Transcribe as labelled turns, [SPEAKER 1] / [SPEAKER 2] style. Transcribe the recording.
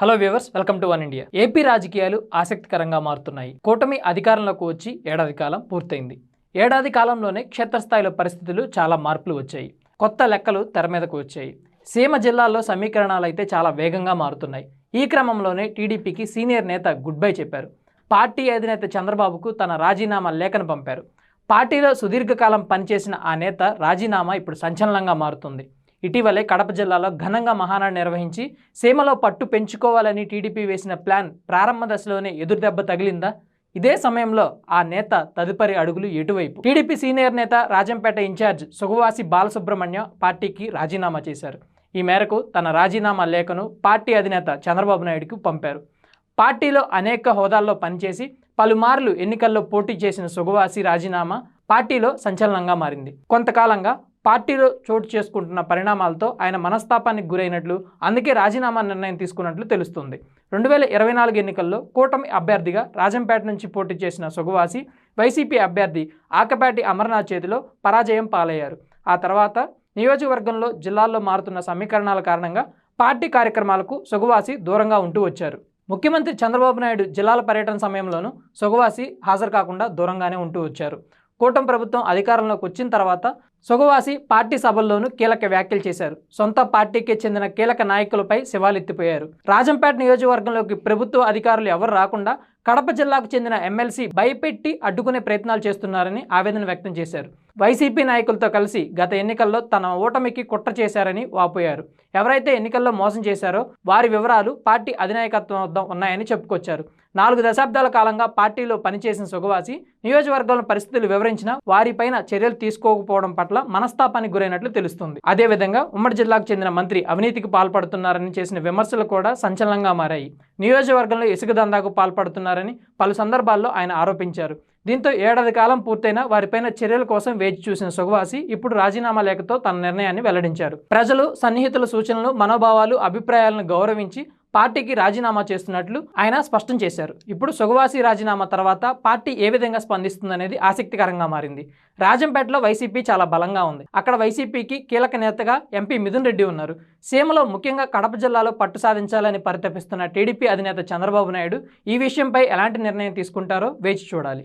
[SPEAKER 1] Hello viewers welcome to One India. AP రాజకీయాలు ఆసక్తికరంగా మారుతున్నాయి. కూటమి అధికారంలోకి వచ్చి ఏడాది కాలం పూర్తయింది. ఏడాది కాలంలోనే క్షేత్రస్థాయిలో పరిస్థితులు చాలా మార్పులు వచ్చాయి. కొత్త లెక్కలు తెర మీదకు వచ్చాయి. సీమ జిల్లాల్లో సమీకరణాలు అయితే చాలా వేగంగా మారుతున్నాయి. ఈ క్రమంలోనే టీడీపీకి సీనియర్ నేత గుడ్ బై చెప్పారు. పార్టీ అధినేత చంద్రబాబుకు తన రాజీనామా లేఖను పంపారు. పార్టీలో సుదీర్ఘకాలం పనిచేసిన ఆ నేత రాజీనామా ఇప్పుడు సంచలనంగా మారుతుంది. ఇటీవలే కడప జిల్లాలో ఘనంగా మహానాడు నిర్వహించి సీమలో పట్టు పెంచుకోవాలని టీడీపీ వేసిన ప్లాన్ ప్రారంభ దశలోనే ఎదురుదెబ్బ తగిలిందా? ఇదే సమయంలో ఆ నేత తదుపరి అడుగులు ఎటువైపు? టీడీపీ సీనియర్ నేత రాజంపేట ఇన్ఛార్జ్ సుగవాసి బాలసుబ్రహ్మణ్యం పార్టీకి రాజీనామా చేశారు. ఈ మేరకు తన రాజీనామా లేఖను పార్టీ అధినేత చంద్రబాబు నాయుడుకు పంపారు. పార్టీలో అనేక హోదాల్లో పనిచేసి పలుమార్లు ఎన్నికల్లో పోటీ చేసిన సుగవాసి రాజీనామా పార్టీలో సంచలనంగా మారింది. కొంతకాలంగా పార్టీలో చోటు చేసుకుంటున్న పరిణామాలతో ఆయన మనస్తాపానికి గురైనట్లు అందుకే రాజీనామా నిర్ణయం తీసుకున్నట్లు తెలుస్తుంది. రెండు వేల ఇరవై నాలుగు ఎన్నికల్లో కూటమి అభ్యర్థిగా రాజంపేట నుంచి పోటీ చేసిన సుగవాసి వైసీపీ అభ్యర్థి ఆకపాటి అమర్నాథ్ చేతిలో పరాజయం పాలయ్యారు. ఆ తర్వాత నియోజకవర్గంలో జిల్లాల్లో మారుతున్న సమీకరణాల కారణంగా పార్టీ కార్యక్రమాలకు సుగవాసి దూరంగా ఉంటూ వచ్చారు. ముఖ్యమంత్రి చంద్రబాబు నాయుడు జిల్లాల పర్యటన సమయంలోనూ సుగవాసి హాజరు కాకుండా దూరంగానే ఉంటూ వచ్చారు. కూటమి ప్రభుత్వం అధికారంలోకి వచ్చిన తర్వాత సుగవాసి పార్టీ సభల్లోనూ కీలక వ్యాఖ్యలు చేశారు. సొంత పార్టీకి చెందిన కీలక నాయకులపై శివాలెత్తిపోయారు రాజంపేట నియోజకవర్గంలోకి ప్రభుత్వ అధికారులు ఎవరు రాకుండా కడప జిల్లాకు చెందిన ఎమ్మెల్సీ భయపెట్టి అడ్డుకునే ప్రయత్నాలు చేస్తున్నారని ఆవేదన వ్యక్తం చేశారు. వైసీపీ నాయకులతో కలిసి గత ఎన్నికల్లో తన ఓటమికి కుట్ర చేశారని వాపోయారు. ఎవరైతే ఎన్నికల్లో మోసం చేశారో వారి వివరాలు పార్టీ అధినాయకత్వం వద్ద ఉన్నాయని చెప్పుకొచ్చారు. నాలుగు దశాబ్దాల కాలంగా పార్టీలో పనిచేసిన సుగవాసి నియోజకవర్గంలో పరిస్థితులు వివరించిన వారిపైన చర్యలు తీసుకోకపోవడం పట్ల మనస్తాపానికి గురైనట్లు తెలుస్తుంది. అదేవిధంగా ఉమ్మడి జిల్లాకు చెందిన మంత్రి అవినీతికి పాల్పడుతున్నారని చేసిన విమర్శలు కూడా సంచలనంగా మారాయి. నియోజకవర్గంలో ఇసుక దందాకు పాల్పడుతున్నారని పలు సందర్భాల్లో ఆయన ఆరోపించారు. దీంతో ఏడాది కాలం పూర్తయిన వారిపైన చర్యల కోసం వేచి చూసిన సుగవాసి ఇప్పుడు రాజీనామా లేఖతో తన నిర్ణయాన్ని వెల్లడించారు. ప్రజలు సన్నిహితుల సూచనలు మనోభావాలు అభిప్రాయాలను గౌరవించి పార్టీకి రాజీనామా చేస్తున్నట్లు ఆయన స్పష్టం చేశారు. ఇప్పుడు సుగవాసి రాజీనామా తర్వాత పార్టీ ఏ విధంగా స్పందిస్తుందనేది ఆసక్తికరంగా మారింది. రాజంపేటలో వైసీపీ చాలా బలంగా ఉంది. అక్కడ వైసీపీకి కీలక నేతగా ఎంపీ మిథున్ రెడ్డి ఉన్నారు. సీమలో ముఖ్యంగా కడప జిల్లాలో పట్టు సాధించాలని పరితపిస్తున్న టీడీపీ అధినేత చంద్రబాబు నాయుడు ఈ విషయంపై ఎలాంటి నిర్ణయం తీసుకుంటారో వేచి చూడాలి.